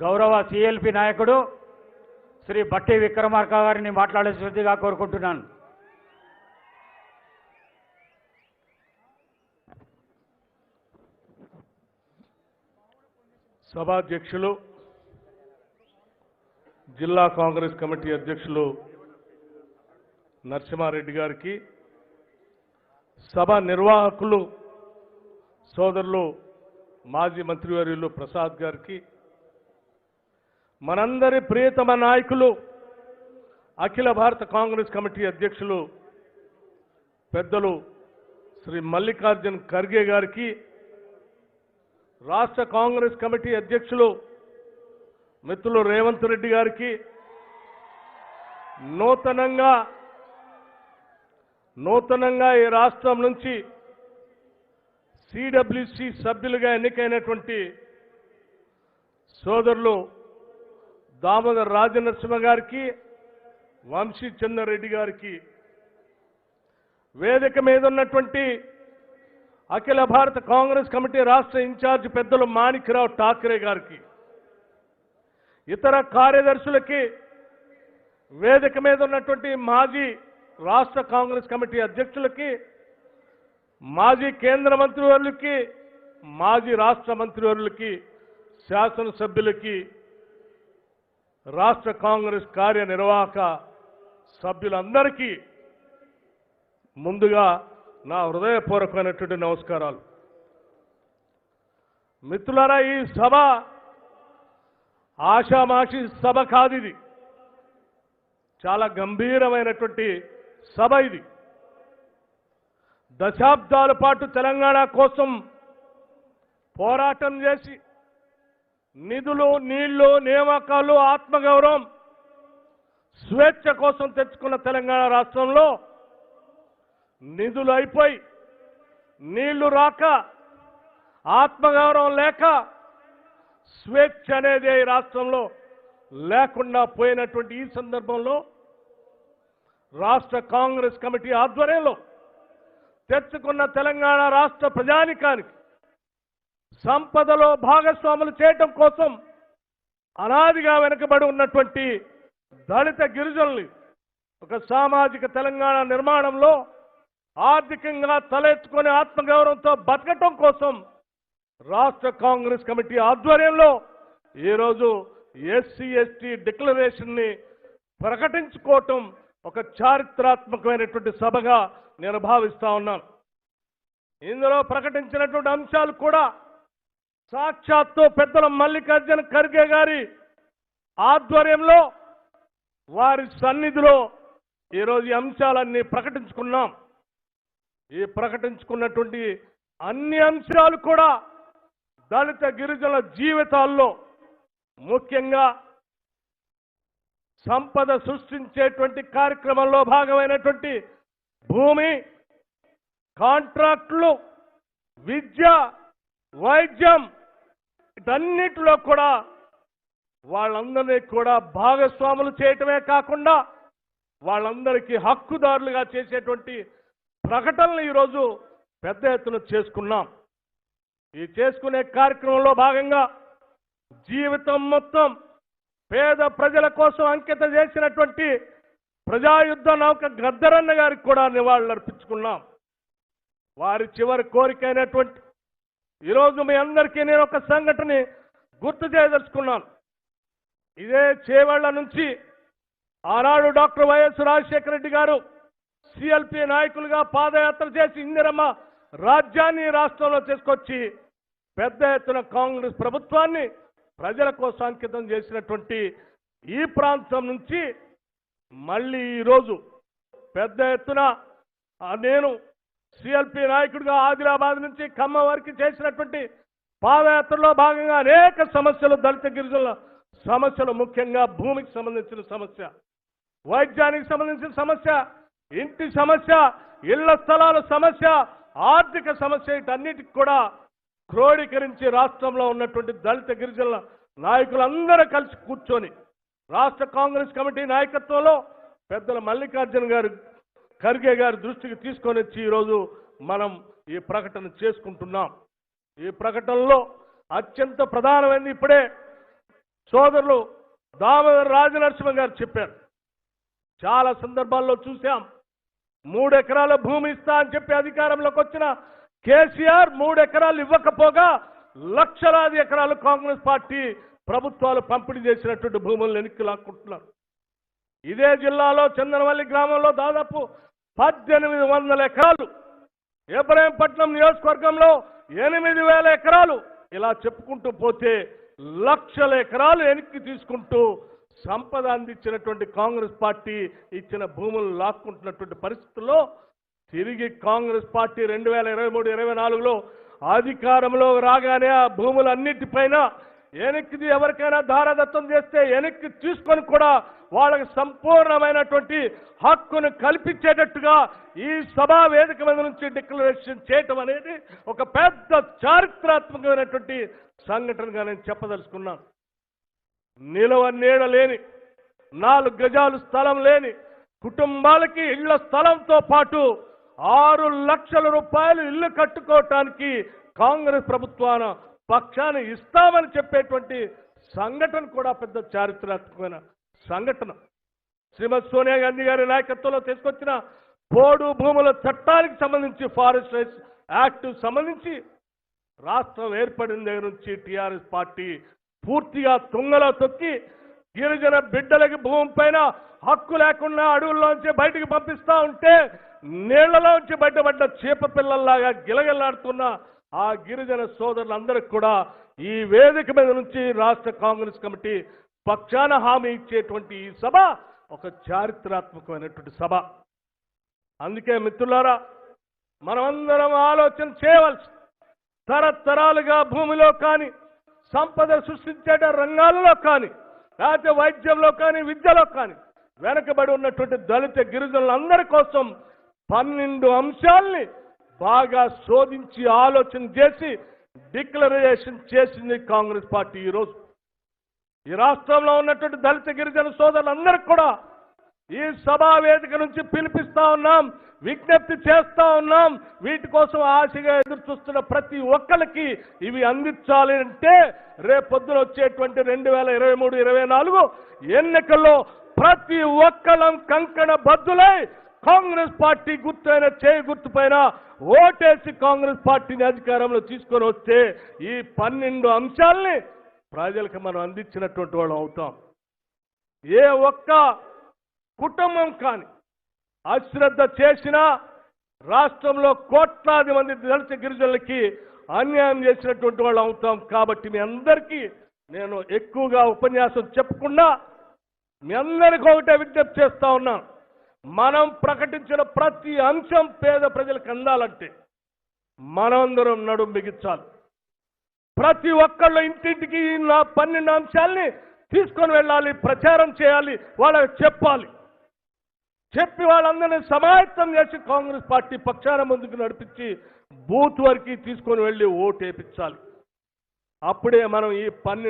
గౌరవ సిఎల్పి నాయకుడు శ్రీ బట్టి విక్రమార్క గారిని మాట్లాడేసిందిగా కోరుకుంటున్నాను. సభాధ్యక్షులు జిల్లా కాంగ్రెస్ కమిటీ అధ్యక్షులు నరసింహారెడ్డి గారికి సభ నిర్వాహకులు సోదరులు మాజీ మంత్రివర్యులు ప్రసాద్ గారికి మనందరి ప్రియతమ నాయకులు అఖిల భారత కాంగ్రెస్ కమిటీ అధ్యక్షులు పెద్దలు శ్రీ మల్లికార్జున్ ఖర్గే గారికి రాష్ట్ర కాంగ్రెస్ కమిటీ అధ్యక్షులు మిత్రులు రేవంత్ రెడ్డి గారికి నూతనంగా నూతనంగా ఈ రాష్ట్రం నుంచి సిడబ్ల్యూసి సభ్యులుగా ఎన్నికైనటువంటి సోదరులు దామోదర్ రాజనరసింహ గారికి వంశీ చంద్రరెడ్డి గారికి వేదిక మీద ఉన్నటువంటి అఖిల భారత కాంగ్రెస్ కమిటీ రాష్ట్ర ఇన్ఛార్జ్ పెద్దలు మాణిక్రావు ఠాకరే గారికి ఇతర కార్యదర్శులకి వేదిక మీద ఉన్నటువంటి మాజీ రాష్ట్ర కాంగ్రెస్ కమిటీ అధ్యక్షులకి మాజీ కేంద్ర మంత్రివర్యులకి మాజీ రాష్ట్ర మంత్రివర్యులకి శాసనసభ్యులకి రాష్ట్ర కాంగ్రెస్ కార్యనిర్వాహక సభ్యులందరికీ ముందుగా నా హృదయపూర్వకమైనటువంటి నమస్కారాలు. మిత్రులారా ఈ సభ ఆషామాషి సభ కాదు ఇది. చాలా గంభీరమైనటువంటి సభ ఇది. దశాబ్దాల పాటు తెలంగాణ కోసం పోరాటం చేసి నిధులు నీళ్ళు నియామకాలు ఆత్మగౌరవం స్వేచ్ఛ కోసం తెచ్చుకున్న తెలంగాణ రాష్ట్రంలో నిధులు అయిపోయి నీళ్ళు రాక ఆత్మగౌరవం లేక స్వేచ్ఛ అనేది ఈ రాష్ట్రంలో లేకుండా పోయినటువంటి ఈ సందర్భంలో రాష్ట్ర కాంగ్రెస్ కమిటీ ఆధ్వర్యంలో తెచ్చుకున్న తెలంగాణ రాష్ట్ర ప్రజానికానికి సంపదలో భాగస్వాములు చేయటం కోసం అనాదిగా వెనుకబడి ఉన్నటువంటి దళిత గిరిజనులు ఒక సామాజిక తెలంగాణ నిర్మాణంలో ఆర్థికంగా తలెత్తుకొని ఆత్మగౌరవంతో బతకటం కోసం రాష్ట్ర కాంగ్రెస్ కమిటీ ఆధ్వర్యంలో ఈరోజు ఎస్సీ ఎస్టీ డిక్లరేషన్ని ప్రకటించుకోవటం ఒక చారిత్రాత్మకమైనటువంటి సభగా నేను భావిస్తా ఉన్నాను. ఇందులో ప్రకటించినటువంటి అంశాలు కూడా సాక్షాత్తు పెద్దల మల్లికార్జున ఖర్గే గారి ఆధ్వర్యంలో వారి సన్నిధిలో ఈరోజు ఈ అంశాలన్నీ ప్రకటించుకున్నాం. ఈ ప్రకటించుకున్నటువంటి అన్ని అంశాలు కూడా దళిత గిరిజనుల జీవితాల్లో ముఖ్యంగా సంపద సృష్టించేటువంటి కార్యక్రమంలో భాగమైనటువంటి భూమి కాంట్రాక్టులు విద్య వైద్యం వీటన్నిటిలో కూడా వాళ్ళందరినీ కూడా భాగస్వాములు చేయటమే కాకుండా వాళ్ళందరికీ హక్కుదారులుగా చేసేటువంటి ప్రకటనలు ఈరోజు పెద్ద ఎత్తున చేసుకున్నాం. ఈ చేసుకునే కార్యక్రమంలో భాగంగా జీవితం మొత్తం పేద ప్రజల కోసం అంకితం చేసినటువంటి ప్రజాయుద్ధ నౌక గద్దరన్న గారికి కూడా నివాళులు అర్పించుకున్నాం వారి చివరి కోరిక అయినటువంటి ఈరోజు మీ అందరికీ నేను ఒక సంఘటన గుర్తు చేయదలుచుకున్నాను. ఇదే చేవళ్ళ నుంచి ఆనాడు డాక్టర్ వైఎస్ రాజశేఖర రెడ్డి గారు సిఎల్పి నాయకులుగా పాదయాత్ర చేసి ఇందిరమ్మ రాజ్యాన్ని రాష్ట్రంలో తీసుకొచ్చి పెద్ద ఎత్తున కాంగ్రెస్ ప్రభుత్వాన్ని ప్రజల కోసం అంకితం చేసినటువంటి ఈ ప్రాంతం నుంచి మళ్ళీ ఈరోజు పెద్ద ఎత్తున నేను సిఎల్పి నాయకుడిగా ఆదిలాబాద్ నుంచి ఖమ్మం వరకు చేసినటువంటి పాదయాత్రలో భాగంగా అనేక సమస్యలు దళిత గిరిజనుల సమస్యలు ముఖ్యంగా భూమికి సంబంధించిన సమస్య వైద్యానికి సంబంధించిన సమస్య ఇంటి సమస్య ఇళ్ళ స్థలాల సమస్య ఆర్థిక సమస్య వీటన్నిటికి కూడా క్రోడీకరించి రాష్ట్రంలో ఉన్నటువంటి దళిత గిరిజనుల నాయకులందరూ కలిసి కూర్చొని రాష్ట్ర కాంగ్రెస్ కమిటీ నాయకత్వంలో పెద్దల మల్లికార్జున గారు ఖర్గే గారి దృష్టికి తీసుకొని వచ్చి ఈరోజు మనం ఈ ప్రకటన చేసుకుంటున్నాం. ఈ ప్రకటనలో అత్యంత ప్రధానమైనది ఇప్పుడే సోదరులు దామోదర రాజనరసింహ గారు చెప్పారు. చాలా సందర్భాల్లో చూశాం. మూడెకరాల భూమి ఇస్తా అని చెప్పి అధికారంలోకి వచ్చిన కేసీఆర్ మూడెకరాలు ఇవ్వకపోగా లక్షలాది ఎకరాలు కాంగ్రెస్ పార్టీ ప్రభుత్వాలు పంపిణీ చేసినటువంటి భూములను వెనక్కి లాక్కుంటున్నారు. ఇదే జిల్లాలో చందనవల్లి గ్రామంలో దాదాపు పద్దెనిమిది వందల ఎకరాలు. ఇబ్రాహీంపట్నం నియోజకవర్గంలో ఎనిమిది వేల ఎకరాలు. ఇలా చెప్పుకుంటూ పోతే లక్షల ఎకరాలు వెనక్కి తీసుకుంటూ సంపద అందించినటువంటి కాంగ్రెస్ పార్టీ ఇచ్చిన భూములు లాక్కుంటున్నటువంటి పరిస్థితుల్లో తిరిగి కాంగ్రెస్ పార్టీ రెండు వేల ఇరవై మూడు ఇరవై నాలుగులో అధికారంలో రాగానే ఆ భూములన్నిటిపైన వెనక్కిది ఎవరికైనా దారదత్తం చేస్తే వెనక్కి తీసుకొని కూడా వాళ్ళకి సంపూర్ణమైనటువంటి హక్కును కల్పించేటట్టుగా ఈ సభా వేదిక మీద నుంచి డిక్లరేషన్ చేయటం అనేది ఒక పెద్ద చారిత్రాత్మకమైనటువంటి సంఘటనగా నేను చెప్పదలుచుకున్నాను. నిలవ నీడ లేని నాలుగు గజాలు స్థలం లేని కుటుంబాలకి ఇళ్ళ స్థలంతో పాటు ఆరు లక్షల రూపాయలు ఇల్లు కట్టుకోవటానికి కాంగ్రెస్ ప్రభుత్వాన పక్షాన్ని ఇస్తామని చెప్పేటువంటి సంఘటన కూడా పెద్ద చారిత్రాత్మకమైన సంఘటన. శ్రీమతి సోనియా గాంధీ గారి నాయకత్వంలో తీసుకొచ్చిన పోడు భూముల చట్టానికి సంబంధించి ఫారెస్ట్ రైట్స్ యాక్ట్ సంబంధించి రాష్ట్రం ఏర్పడిన దగ్గర నుంచి టీఆర్ఎస్ పార్టీ పూర్తిగా తుంగలో తొక్కి గిరిజన బిడ్డలకి భూమి పైన హక్కు లేకుండా అడవుల్లోంచి బయటికి పంపిస్తా ఉంటే నీళ్ళలోంచి బయటపడ్డ చీప పిల్లల్లాగా గిలగిల్లాడుతున్న ఆ గిరిజన సోదరులందరికీ కూడా ఈ వేదిక మీద నుంచి రాష్ట్ర కాంగ్రెస్ కమిటీ పక్షాన హామీ ఇచ్చేటువంటి ఈ సభ ఒక చారిత్రాత్మకమైనటువంటి సభ. అందుకే మిత్రులారా మనమందరం ఆలోచన చేయవలసి తరతరాలుగా భూమిలో కానీ సంపద సృష్టించే రంగాలలో కానీ లేకపోతే వైద్యంలో కానీ విద్యలో కానీ వెనకబడి ఉన్నటువంటి దళిత గిరిజనులందరి కోసం పన్నెండు అంశాల్ని బాగా శోధించి ఆలోచన చేసి డిక్లరేషన్ చేసింది కాంగ్రెస్ పార్టీ ఈరోజు ఈ రాష్ట్రంలో ఉన్నటువంటి దళిత గిరిజన సోదరులందరికీ కూడా ఈ సభా వేదిక నుంచి పిలిపిస్తా ఉన్నాం విజ్ఞప్తి చేస్తా ఉన్నాం. వీటి కోసం ఆశగా ఎదురు చూస్తున్న ప్రతి ఒక్కరికి ఇవి అందించాలి అంటే రేపొద్దున వచ్చేటువంటి రెండు వేల ఇరవై మూడు ఇరవై నాలుగు ఎన్నికల్లో ప్రతి ఒక్కరం కంకణ బద్దులై కాంగ్రెస్ పార్టీ గుర్తైన చేయి గుర్తు పైన ఓటేసి కాంగ్రెస్ పార్టీని అధికారంలో తీసుకొని వస్తే ఈ పన్నెండు అంశాల్ని ప్రజలకు మనం అందించినటువంటి వాళ్ళం అవుతాం. ఏ ఒక్క కుటుంబం కానీ అశ్రద్ధ చేసినా రాష్ట్రంలో కోట్లాది మంది దళిత గిరిజనులకి అన్యాయం చేసినటువంటి వాళ్ళు అవుతాం. కాబట్టి మీ అందరికీ నేను ఎక్కువగా ఉపన్యాసం చెప్పకుండా మీ అందరికీ ఒకటే విజ్ఞప్తి చేస్తా ఉన్నాను. మనం ప్రకటించిన ప్రతి అంశం పేద ప్రజలకు అందాలంటే మనందరం నడుం బిగించాలి. ప్రతి ఒక్కళ్ళ ఇంటింటికి నా పన్నెండు అంశాల్ని తీసుకొని వెళ్ళాలి ప్రచారం చేయాలి వాళ్ళకి చెప్పాలి. చెప్పి వాళ్ళందరినీ సమాయత్తం చేసి కాంగ్రెస్ పార్టీ పక్షాన ముందుకు నడిపించి బూత్ వరకు తీసుకొని వెళ్ళి ఓటు వేపించాలి అప్పుడే మనం ఈ పన్నెండు